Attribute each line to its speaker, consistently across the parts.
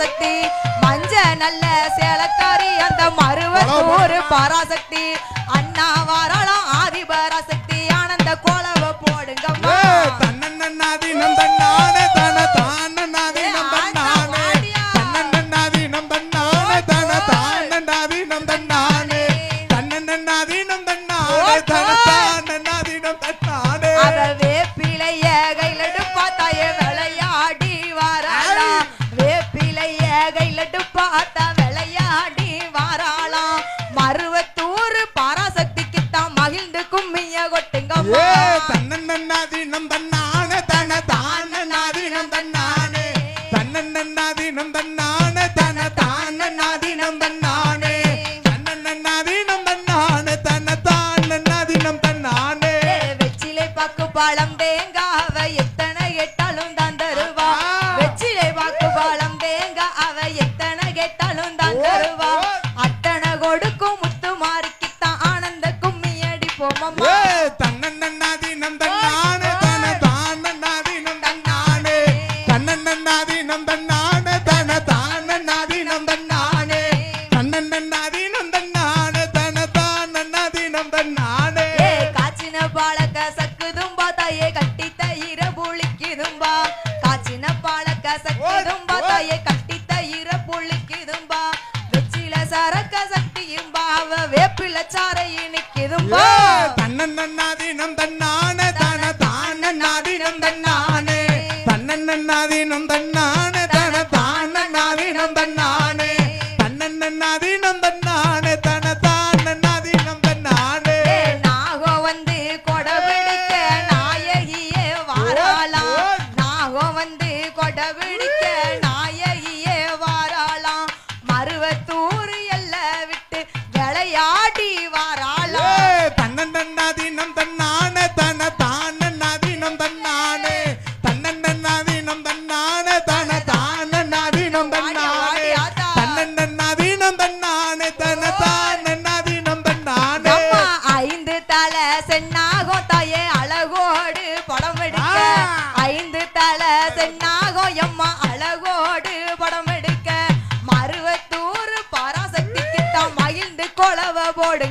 Speaker 1: பராசக்தி. மஞ்ச நல்ல சேலக்காரி அந்த மருவ ஊரு பராசக்தி. pa' வேப்பிலச்சாரை இனிக்கிதும்போ
Speaker 2: தன்னன்
Speaker 1: தன்னாதீனம் தன்னானது சென்னாகோ தாயே அழகோடு படம் எடுக்க. ஐந்து தலை சென்னாகோ எம்மா அழகோடு படம் எடுக்க. மருவத்தூர் பராசக்திக்கு தான் மகிழ்ந்து கொலவ
Speaker 2: போடு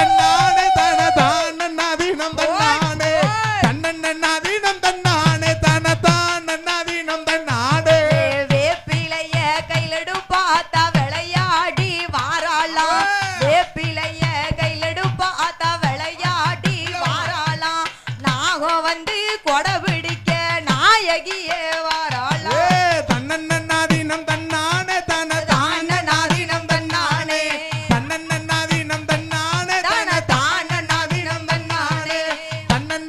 Speaker 2: தன்னானே தன தான வீணம் தன்னானே.
Speaker 1: விளையாடி வாராளாம் வேப்பிலைய கையிலடு பார்த்தா விளையாடி வாராளாம் நாகம் வந்து கொடை பிடிக்க நாயகியே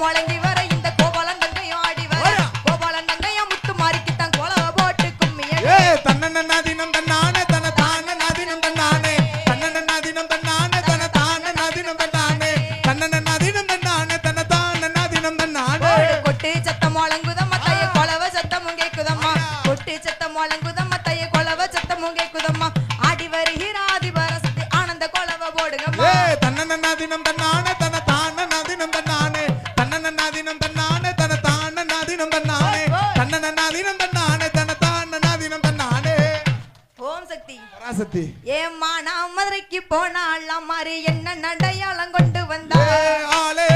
Speaker 1: முழங்கி வர இந்த கோபாலன் தங்கையும் ஆடி வர. கோபாலன் தங்கையும் முத்து மாறிக்கு தான் கோல போட்டு கும்மிய
Speaker 2: தன்னண்ணா தினம் தன்னான தன தானண்ணா தினம் தன்னானே. தன்னண்ணா தினம் தன்னான தன தானண்ணா தினம் தன்னானே. தன்னண்ணா தினம் தன்னான தன தானண்ணா தினம் தன்னானே.
Speaker 1: கொட்டு சத்தம் முழங்குதம் மத்தைய கொலவ சத்தமும் கேக்குதம்மா. கொட்டு சத்தம் முழங்குதம் மத்தைய கொலவ சத்தமும் கேக்குதம்
Speaker 2: கண்ணனா தினம் தன்னானே தனத்தானா தினம் தன்னானே
Speaker 1: ஓம் சக்தி. ஏம்மா நான் மதுரைக்கு போனால் அம்மாரி என்ன நடையாளம் கொண்டு வந்தா ஆளே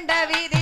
Speaker 1: கண்டவிதே